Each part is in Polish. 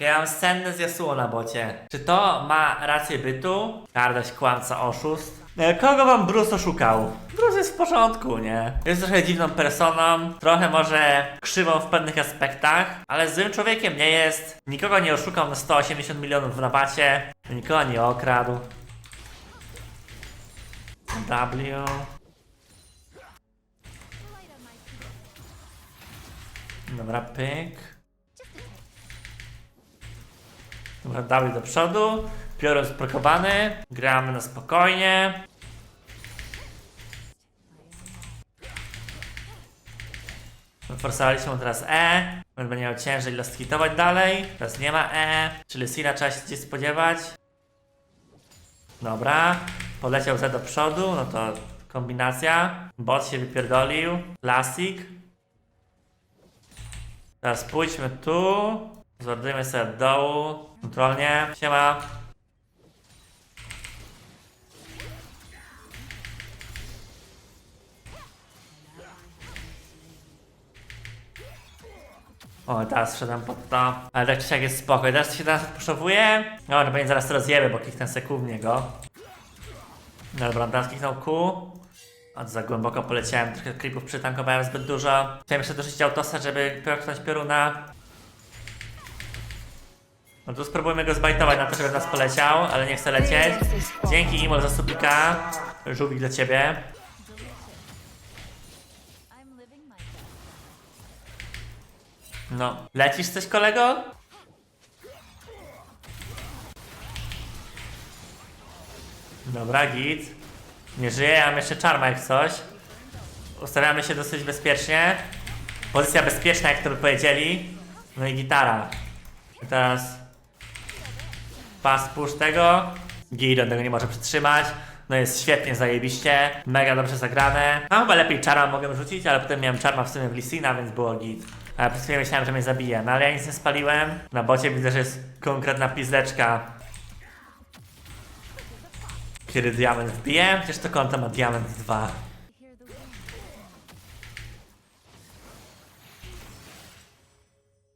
Mam scenę z Yasuo na bocie. Czy to ma rację bytu? Kardaś kłamca oszust. E, Kogo wam Bruce oszukał? Bruce jest w porządku, nie? Jest trochę dziwną personą, trochę może krzywą w pewnych aspektach, ale złym człowiekiem nie jest. Nikogo nie oszukał na 180 milionów w rabacie, nikogo nie okradł. W. Dobra, pyk. Dobra, do przodu. Piorun sprokowany. Gramy na spokojnie. Forsowaliśmy teraz E. On będzie miał ciężej lastkitować dalej. Teraz nie ma E. Czyli Sina trzeba się gdzieś spodziewać. Dobra. Poleciał Z do przodu. No to kombinacja. Bot się wypierdolił. Classic. Teraz pójdźmy tu. Zordujmy sobie od dołu. Kontrolnie. Siema. O, teraz wszedłem pod to. Ale tak czy siak jest spokój. Teraz się teraz poszowuje. No, że będzie zaraz to rozjebie, bo kliknę sekund w niego. No dobra, teraz kliknął Q. To za głęboko poleciałem, trochę creepów przytankowałem zbyt dużo. Chciałem jeszcze dorzucić autosa, żeby poknąć pioruna. No tu spróbujmy go zbajtować na to, żeby nas poleciał, ale nie chce lecieć. Dzięki Imol za supika. Żółwik dla ciebie. No, lecisz coś kolego? Dobra, git. Nie żyje, ja mam jeszcze czarma jak coś. Ustawiamy się dosyć bezpiecznie. Pozycja bezpieczna, jak to by powiedzieli. No i gitara. I teraz pas tego. Gidon tego nie może przytrzymać. No jest świetnie, zajebiście. Mega dobrze zagrane. A chyba lepiej czarma mogłem rzucić, ale potem miałem czarma w sumie w Lisina, więc było git. Ale przez chwilę myślałem, że mnie zabije. No ale ja nic nie spaliłem. Na bocie widzę, że jest konkretna pizleczka. Kiedy diament wbije, przecież to konto ma diament 2.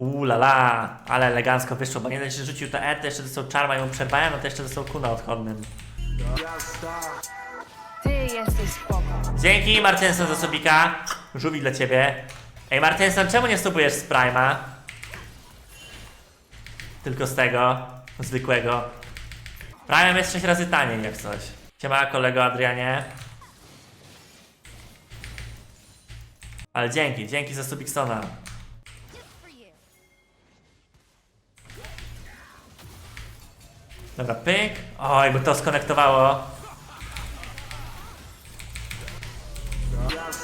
Uuu la la, ale elegancko wyszło, bo nie dość, że rzucił to E, to jeszcze dostał czarma mu przerwałem, no to jeszcze dostał Q na odchodnym. Ty jesteś spoko. Dzięki Martenson za subika. Żółwik dla ciebie. Ej Martenson, czemu nie stopujesz z Prima? Tylko z tego, zwykłego. Prime jest 6 razy taniej jak coś. Siema kolego Adrianie. Ale dzięki, dzięki za Subiksona. Dobra, pyk. O, jakby to skonektowało.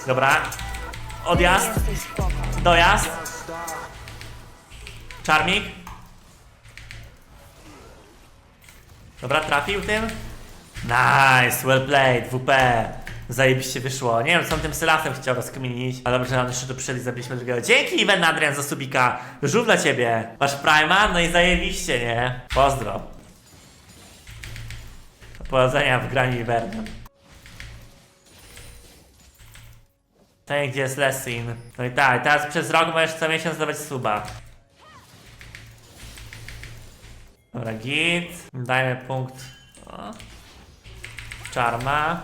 Dobra. Odjazd. Dojazd. Czarmik. Dobra, trafił tym. Nice, well played, WP. Zajebiście wyszło. Nie wiem, co on tym sylasem chciał rozkminić. Ale dobrze, że on jeszcze tu przyszedł i zabiliśmy drugiego. Dzięki, Iwen Adrian za subika. Żółw dla ciebie. Masz Prima? No i zajebiście, nie? Pozdro. Powodzenia w graniu Ivernem. Ten gdzie jest Lessin. No i tak, teraz przez rok możesz co miesiąc dawać suba. Dobra, git. Dajmy punkt. O. Czarma.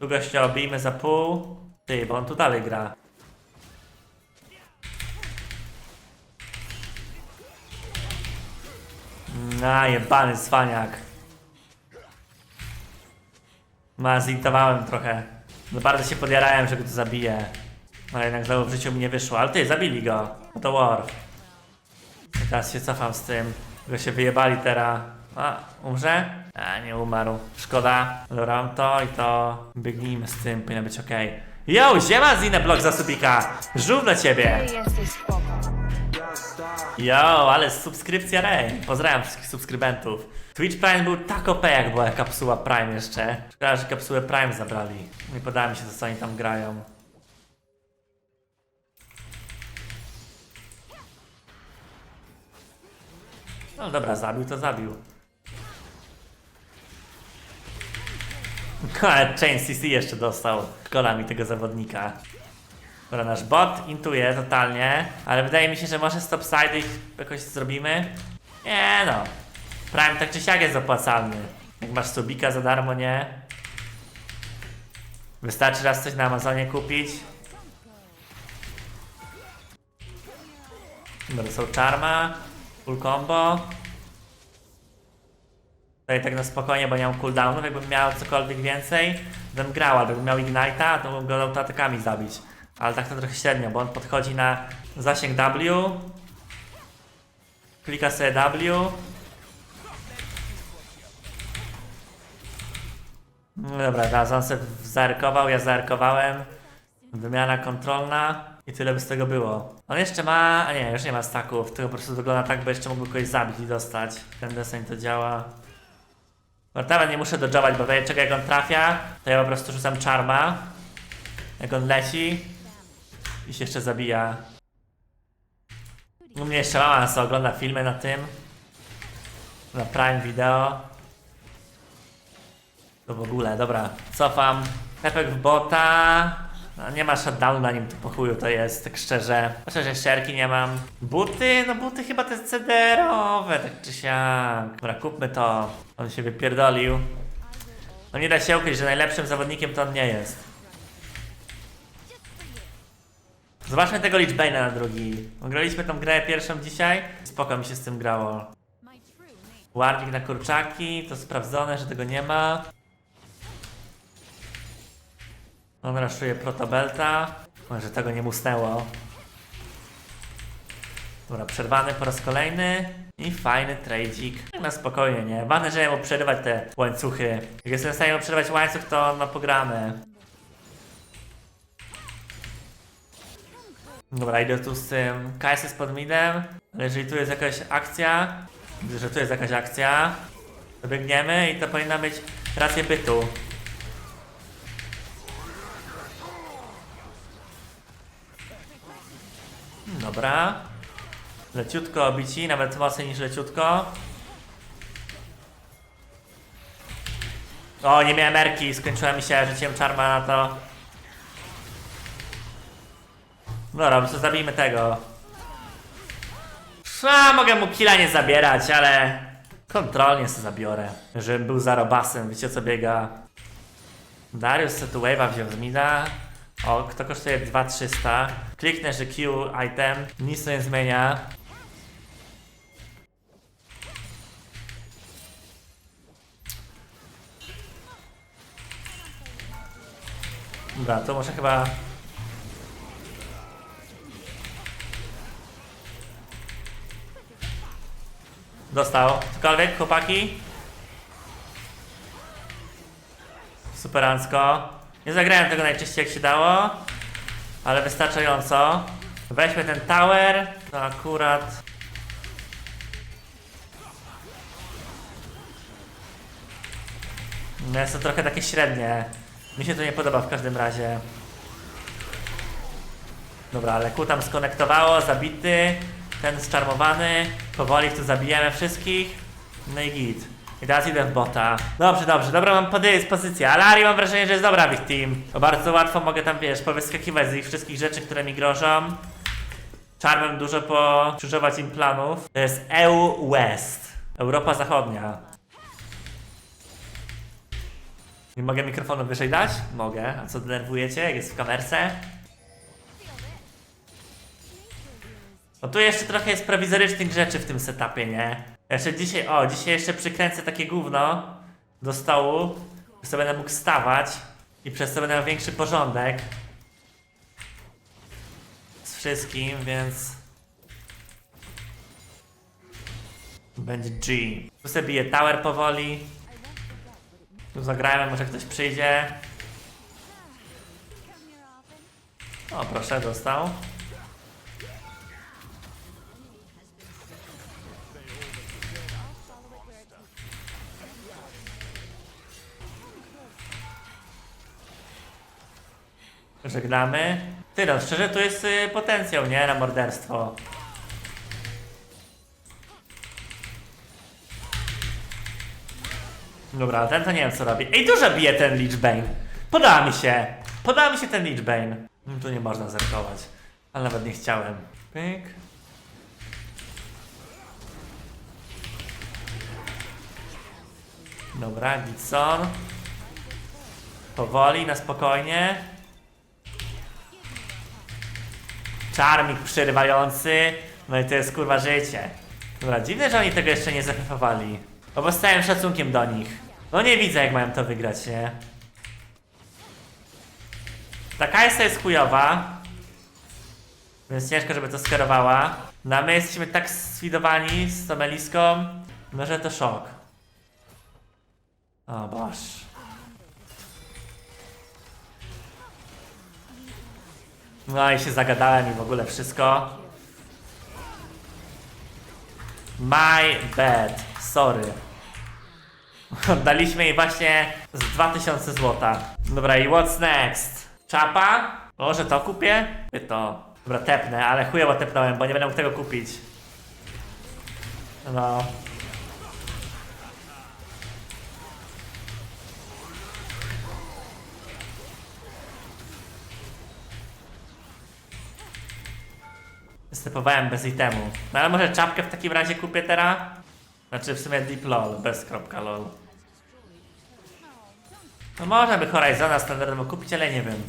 Tu gościa obijmy za pół. Ty, bo on tu dalej gra. Na jebany cwaniak. Ma, zintowałem trochę. No bardzo się podjarałem, że go tu zabiję. Ale jednak znowu w życiu mi nie wyszło. Ale ty, zabili go. No to war. I teraz się cofam z tym. Go się wyjebali teraz. A, umrze? A, nie umarł. Szkoda. Dobra, mam to i to. Biegnijmy z tym, powinno być ok. Yo, ziema z blok za subika. Żółw dla ciebie. Ty jesteś spoko. Yo, ale subskrypcja Rej. Pozdrawiam wszystkich subskrybentów. Twitch Prime był tak OP, jak była kapsuła Prime jeszcze. Szkoda, że kapsułę Prime zabrali. Nie podoba mi się, co oni tam grają. No dobra, zabił to zabił. Chain CC jeszcze dostał. Szkoda mi tego zawodnika. Dobra, nasz bot intuje totalnie, ale wydaje mi się, że może stopside ich jakoś zrobimy. Nie no. Prime tak czy siak jest opłacalny. Jak masz subika za darmo, nie? Wystarczy raz coś na Amazonie kupić. Dobra, są Charma, full combo. Tutaj tak na spokojnie, bo nie mam cooldownów. Jakbym miał cokolwiek więcej, bym grał, ale jakbym miał Ignite'a, to bym go autoatakami zabić. Ale tak to trochę średnio, bo on podchodzi na zasięg W, klika sobie W. No dobra, sobie zaerkował, ja zaerkowałem. Wymiana kontrolna i tyle by z tego było. On jeszcze ma, a nie, już nie ma staków, to po prostu wygląda tak, by jeszcze mógł kogoś zabić i dostać. Ten deseń to działa. Nawet nie muszę dodżować, bo tutaj czekaj jak on trafia, to ja po prostu rzucam czarma. Jak on leci i się jeszcze zabija. U mnie jeszcze mama sobie ogląda filmy na tym. Na Prime Video. To w ogóle, dobra, cofam. Pepek w bota. No, nie ma shutdownu na nim, to po chuju to jest, tak szczerze. Chociaż ścierki nie mam. Buty? No buty chyba te cederowe, tak czy siak. Dobra, kupmy to. On się wypierdolił. No nie da się ukryć, że najlepszym zawodnikiem to on nie jest. Zobaczmy tego Lichbane'a na drugi. Graliśmy tą grę pierwszą dzisiaj. Spoko mi się z tym grało. Warning na kurczaki, to sprawdzone, że tego nie ma. On raszuje protobelta. Może tego nie musnęło. Dobra, przerwany po raz kolejny. I fajny trade'ik. Tak Na spokojnie, nie? Ważne, że mu przerywać te łańcuchy. Jak jestem w stanie mu przerywać łańcuch, to on ma pograne. Dobra, idę tu z tym KS pod midem. Ale jeżeli tu jest jakaś akcja, widzę, że tu jest jakaś akcja, to biegniemy i to powinna być rację bytu. Dobra. Leciutko obici, nawet mocniej niż leciutko. O, nie miałem erki, skończyła mi się, rzuciłem czarma na to. Dobra, prostu zabijmy tego. A, mogę mu killa nie zabierać, ale kontrolnie sobie zabiorę. Żebym był za robasem, wiecie co biega. Darius se tu wave'a wziął z mida. O, kto kosztuje 2300. Kliknę, że Q item, nic to nie zmienia. Dobra, to muszę chyba Dostał. Cokolwiek, chłopaki? Superancko. Nie zagrałem tego najczęściej jak się dało, ale wystarczająco. Weźmy ten tower, to akurat... No jest to trochę takie średnie. Mi się to nie podoba w każdym razie. Dobra, ale Q tam skonektowało, zabity, ten zczarmowany, powoli tu zabijemy wszystkich, no i git. I teraz idę w bota. Dobrze, dobrze, dobra mam podyspozycję, ale Ari mam wrażenie, że jest dobra w ich team. Bo bardzo łatwo mogę tam, wiesz, powyskakiwać z ich wszystkich rzeczy, które mi grożą. Czarmem dużo pokrzyżować im planów. To jest EU West, Europa Zachodnia. Nie mogę mikrofonu wyżej dać? Mogę. A co denerwujecie, jak jest w kamerce? No tu jeszcze trochę jest prowizorycznych rzeczy w tym setupie, nie? Jeszcze dzisiaj, o, dzisiaj jeszcze przykręcę takie gówno do stołu, że sobie będę mógł stawać i przez to będę miał większy porządek z wszystkim, więc będzie G. Tu sobie bije tower powoli. Tu zagrajmy, może ktoś przyjdzie. O, proszę, dostał. Żegnamy. Ty no, szczerze tu jest y, potencjał, nie? Na morderstwo. Dobra, ten to nie wiem co robi. Ej, dużo bije ten Lichbane. Podoba mi się. Podoba mi się ten Lichbane. Mm, Tu nie można zerkować. Ale nawet nie chciałem. Pyk. Dobra, Gitson. Powoli, na spokojnie. Czarmik przerywający. No i to jest kurwa życie. Dobra, dziwne, że oni tego jeszcze nie zafefowali. No bo z całym szacunkiem do nich. No nie widzę jak mają to wygrać, nie? Ta Kajsa jest chujowa. Więc ciężko, żeby to skierowała. No a my jesteśmy tak sfidowani z tą Eliską, no że to szok. O boż. No i się zagadałem i w ogóle wszystko. My bad. Sorry. Oddaliśmy jej właśnie z 2000 złota. Dobra, i what's next? Czapa? Może to kupię? Kupię to. Dobra, tepnę, ale chujowo tepnąłem, bo nie będę mógł tego kupić. No. Występowałem bez itemu. No ale może czapkę w takim razie kupię teraz? Znaczy w sumie deep lol, bez kropka lol. No można by Horizona standardowo kupić, ale nie wiem.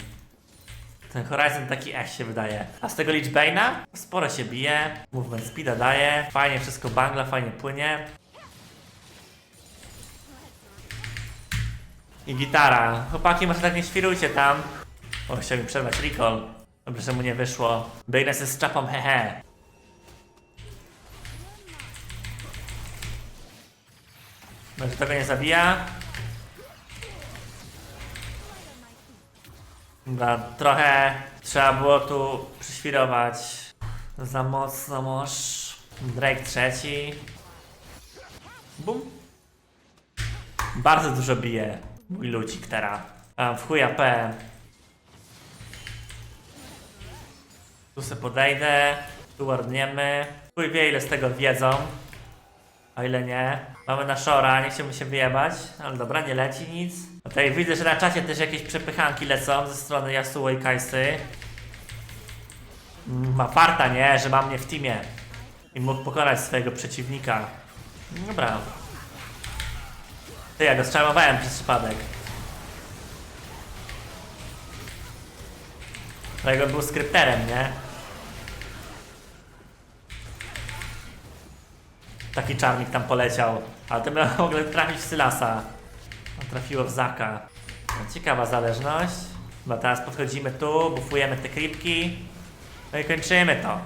Ten Horizon taki ech się wydaje. A z tego Lich Bane'a? Sporo się bije, movement speeda daje, fajnie wszystko bangla, fajnie płynie. I gitara. Chłopaki, może tak nie świrujcie tam. O, chciał mi przerwać recall. Dobrze, że mu nie wyszło. Biegnę się z czapą, hehe. Może tego nie zabija? Dobra, trochę trzeba było tu przyświrować. Za mocno moż. Drake trzeci. Bum. Bardzo dużo bije mój lucik teraz. A w chuja P. Tu se podejdę, tu ładniemy. Chuj wie ile z tego wiedzą. A ile nie. Mamy na Shora, nie chciałbym się wyjebać, ale dobra, nie leci nic. Tutaj widzę, że na czacie też jakieś przepychanki lecą ze strony Yasuo i Kajsy. Mm, Ma farta, nie? Że ma mnie w teamie. I mógł pokonać swojego przeciwnika. Dobra. Ty, ja go strzałowałem przez przypadek. Dlatego był skrypterem, nie? Taki czarnik tam poleciał. Ale to miał w ogóle trafić w Sylasa. A trafiło w Zaka. No, ciekawa zależność. Chyba teraz podchodzimy tu, bufujemy te kripki. No i kończymy to.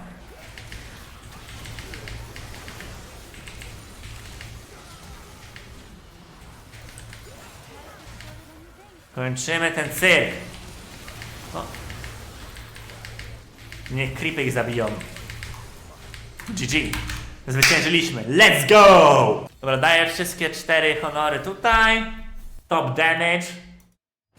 Kończymy ten cyrk. No. Niech creepy ich zabiją. GG. Zwyciężyliśmy. Let's go! Dobra, daję wszystkie cztery honory tutaj. Top damage.